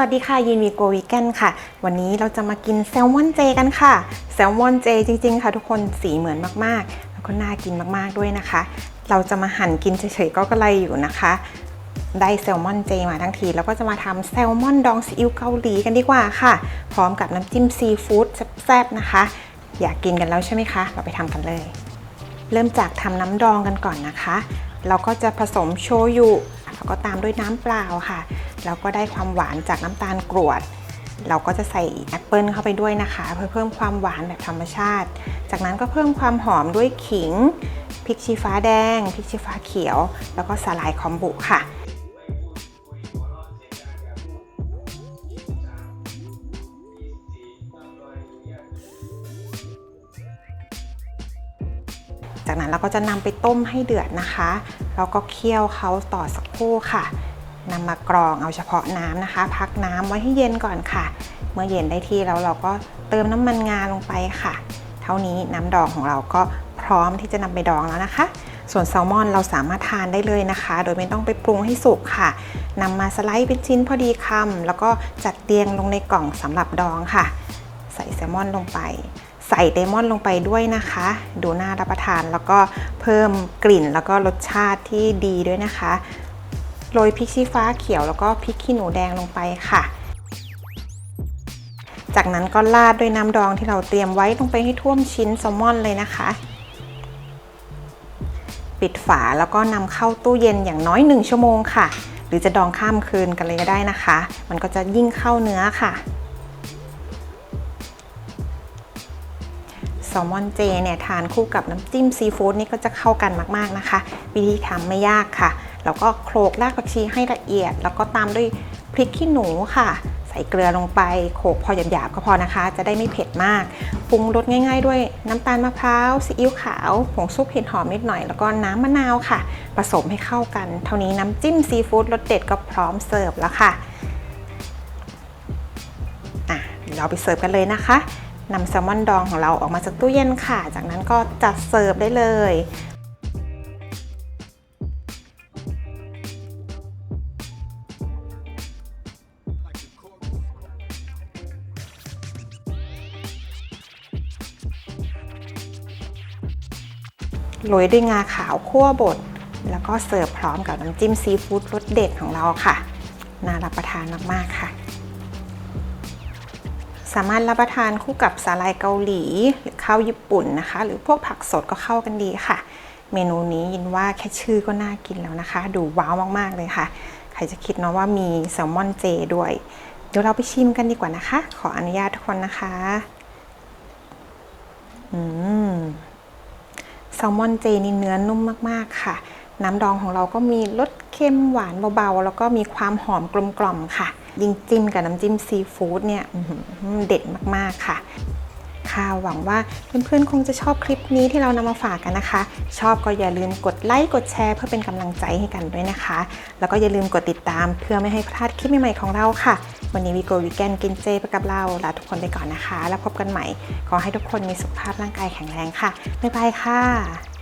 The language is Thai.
วัสดีค่ะยินวีโกวีแกนค่ะ วันนี้เราจะมากินแซลมอนเจกันค่ะ แซลมอนเจจริงๆ ค่ะทุกคนสีเหมือนมากๆ แล้วก็น่ากินมากๆด้วยนะคะ เราจะมาหั่นกินเฉยๆก็กระไรอยู่นะคะ ได้แซลมอนเจมาทั้งทีแล้วก็จะมาทำแซลมอนดองซีอิ๊วเกาหลีกันดีกว่าค่ะ พร้อมกับน้ำจิ้มซีฟู้ดแซ่บๆนะคะ อยากกินกันแล้วใช่ไหมคะ เราไปทำกันเลย เริ่มจากทำน้ำดองกันก่อนนะคะ เราก็จะผสมโชยุแล้วก็ตามด้วยน้ำเปล่าค่ะ แล้วก็ได้ความหวานจากน้ำตาลกรวด เราก็จะใส่แอปเปิลเข้าไปด้วยนะคะ เพื่อเพิ่มความหวานแบบธรรมชาติ จากนั้นก็เพิ่มความหอมด้วยขิงพริกชี้ฟ้าแดงพริกชี้ฟ้าเขียว แล้วก็สาหร่ายคอมบุค่ะจากนั้นเราก็จะนำไปต้มให้เดือดนะคะ แล้วก็เคี่ยวเขาต่อสักครู่ค่ะ นำมากรองเอาเฉพาะน้ำนะคะ พักน้ำไว้ให้เย็นก่อนค่ะ เมื่อเย็นได้ที่แล้วเราก็เติมน้ำมันงาลงไปค่ะ เท่านี้น้ำดองของเราก็พร้อมที่จะนำไปดองแล้วนะคะ ส่วนแซลมอนเราสามารถทานได้เลยนะคะ โดยไม่ต้องไปปรุงให้สุกค่ะนำมาสไลด์เป็นชิ้นพอดีคำแล้วก็จัดเรียงลงในกล่องสำหรับดองค่ะ ใส่แซลมอนลงไปใส่เลมอนลงไปด้วยนะคะ ดูน่ารับประทานแล้วก็เพิ่มกลิ่นแล้วก็รสชาติที่ดีด้วยนะคะ โรยพริกชี้ฟ้าเขียวแล้วก็พริกขี้หนูแดงลงไปค่ะ จากนั้นก็ราดด้วยน้ำดองที่เราเตรียมไว้ลงไปให้ท่วมชิ้นแซลมอนเลยนะคะ ปิดฝาแล้วก็นำเข้าตู้เย็นอย่างน้อย 1 ชั่วโมงค่ะ หรือจะดองข้ามคืนกันเลยก็ได้นะคะ มันก็จะยิ่งเข้าเนื้อค่ะแซลมอนเจเนี่ยทานคู่กับน้ำจิ้มซีฟู้ดนี่ก็จะเข้ากันมาก ๆ นะคะ วิธีทำไม่ยากค่ะ แล้วก็โขลกรากผักชีให้ละเอียด แล้วก็ตามด้วยพริกขี้หนูค่ะ ใส่เกลือลงไปโขลกพอหยาบๆก็พอนะคะ จะได้ไม่เผ็ดมากปรุงรสง่ายๆ ด้วยน้ำตาลมะพร้าวซีอิ๊วขาวผงซุปเห็ดหอมนิดหน่อย แล้วก็น้ำมะนาวค่ะ ผสมให้เข้ากัน เท่านี้น้ำจิ้มซีฟู้ดรสเด็ดก็พร้อมเสิร์ฟแล้วค่ะอะเราไปเสิร์ฟกันเลยนะคะนำแซลมอนดองของเราออกมาจากตู้เย็นค่ะ จากนั้นก็จัดเสิร์ฟได้เลย โรยด้วยงาขาวคั่วบด แล้วก็เสิร์ฟพร้อมกับน้ำจิ้มซีฟู้ดรสเด็ดของเราค่ะ น่ารับประทานมากๆค่ะ สามารถรับประทานคู่กับสาลายเกาหลี หรือข้าวญี่ปุ่นนะคะ หรือพวกผักสดก็เข้ากันดีค่ะ เมนูนี้ยินว่าแค่ชื่อก็น่ากินแล้วนะคะ ดูว้าวมากๆเลยค่ะ ใครจะคิดเนาะว่ามีแซลมอนเจด้วย เดี๋ยวเราไปชิมกันดีกว่านะคะ ขออนุญาตทุกคนนะคะ อืม แซลมอนเจนี่เนื้อนุ่มมากๆค่ะ น้ำดองของเราก็มีรสเค็มหวานเบาๆ แล้วก็มีความหอมกลมกล่อมค่ะ ยิ่งจิ้มกับน้ำจิ้มซีฟู้ดเนี่ยเด็ดมากๆค่ะ หวังว่าเพื่อนๆคงจะชอบคลิปนี้ที่เรานำมาฝากกันนะคะ ชอบก็อย่าลืมกดไลค์กดแชร์ เพื่อเป็นกำลังใจให้กันด้วยนะคะ แล้วก็อย่าลืมกดติดตามเพื่อไม่ให้พลาดคลิปใหม่ๆของเราค่ะ วันนี้วีโกวีแกนกินเจไปกับเราลาทุกคนไปก่อนนะคะ แล้วพบกันใหม่ ขอให้ทุกคนมีสุขภาพร่างกายแข็งแรงค่ะบ๊ายบายค่ะ